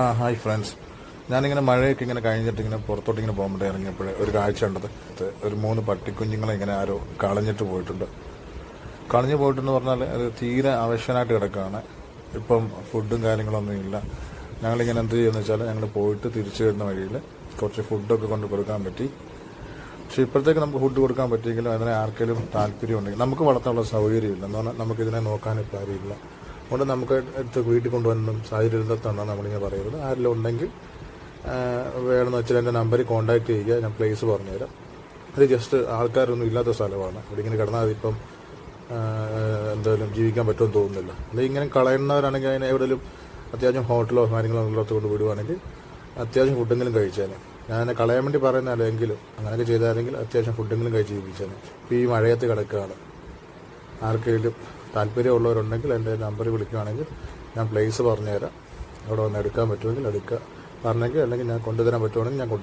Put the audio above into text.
ആ hi friends ഞാനിങ്ങനെ മഴയൊക്കെ ഇങ്ങനെ കഴിഞ്ഞിട്ട് ഇങ്ങനെ പുറത്തോട്ട് ഇങ്ങനെ പോകുമ്പോൾ ഇറങ്ങിയപ്പോൾ ഒരു കാഴ്ച ഉണ്ടത് ഒരു മൂന്ന് പട്ടിക്കുഞ്ഞുങ്ങളെ ഇങ്ങനെ ആരോ കളഞ്ഞിട്ട് പോയിട്ടുണ്ട്. കളഞ്ഞു പോയിട്ടെന്ന് പറഞ്ഞാൽ അത് തീരെ ആവശ്യമായിട്ട് കിടക്കുകയാണ്. ഇപ്പം ഫുഡും കാര്യങ്ങളൊന്നും ഇല്ല. ഞങ്ങളിങ്ങനെ എന്ത് ചെയ്യുമെന്ന് വെച്ചാൽ ഞങ്ങൾ പോയിട്ട് തിരിച്ചു വരുന്ന വഴിയിൽ കുറച്ച് ഫുഡൊക്കെ കൊണ്ട് കൊടുക്കാൻ പറ്റി. പക്ഷെ ഇപ്പോഴത്തേക്ക് നമുക്ക് ഫുഡ് കൊടുക്കാൻ പറ്റിയെങ്കിലും അതിനെ ആർക്കെങ്കിലും താല്പര്യം ഉണ്ടെങ്കിൽ നമുക്ക് വളർത്താനുള്ള സൗകര്യമില്ല. എന്ന് പറഞ്ഞാൽ നമുക്കിതിനെ നോക്കാൻ ഇപ്പോൾ ആരുമില്ല. അതുകൊണ്ട് നമുക്ക് എടുത്ത് വീട്ടിൽ കൊണ്ടുവന്നും സാഹചര്യത്തിൽ തന്നാൽ നമ്മളിങ്ങനെ പറയുന്നത്. ആരെല്ലാം ഉണ്ടെങ്കിൽ വേണമെന്ന് വെച്ചാൽ എന്റെ നമ്പറിൽ കോൺടാക്ട് ചെയ്യുക. ഞാൻ പ്ലേസ് പറഞ്ഞുതരാം. അത് ജസ്റ്റ് ആൾക്കാരൊന്നും ഇല്ലാത്ത സ്ഥലമാണ്. ഇവിടെ ഇങ്ങനെ കിടന്നാൽ അതിപ്പം എന്തായാലും ജീവിക്കാൻ പറ്റുമെന്ന് തോന്നുന്നില്ല. അല്ലെങ്കിൽ ഇങ്ങനെ കളയുന്നവരാണെങ്കിൽ അതിനെ എവിടെയും അത്യാവശ്യം ഹോട്ടലോ കാര്യങ്ങളോ ഉള്ളിടത്ത് കൊണ്ട് വിടുവാണെങ്കിൽ അത്യാവശ്യം ഫുഡെങ്കിലും കഴിച്ചേനെ. ഞാൻ അതിനെ കളയാൻ വേണ്ടി പറയുന്നതല്ലെങ്കിലും അങ്ങനെയൊക്കെ ചെയ്താലെങ്കിൽ അത്യാവശ്യം ഫുഡെങ്കിലും കഴിച്ച് ജീവിച്ചേനെ. ഇപ്പോൾ ഈ മഴയത്ത് കിടക്കുകയാണ്. ആർക്കെങ്കിലും താല്പര്യമുള്ളവരുണ്ടെങ്കിൽ എന്റെ നമ്പറിൽ വിളിക്കുകയാണെങ്കിൽ ഞാൻ പ്ലേസ് പറഞ്ഞുതരാം. അവിടെ വന്ന് എടുക്കാൻ പറ്റുമെങ്കിൽ എടുക്കുക. പറഞ്ഞെങ്കിൽ അല്ലെങ്കിൽ ഞാൻ കൊണ്ടുതരാൻ പറ്റുവാണെങ്കിൽ ഞാൻ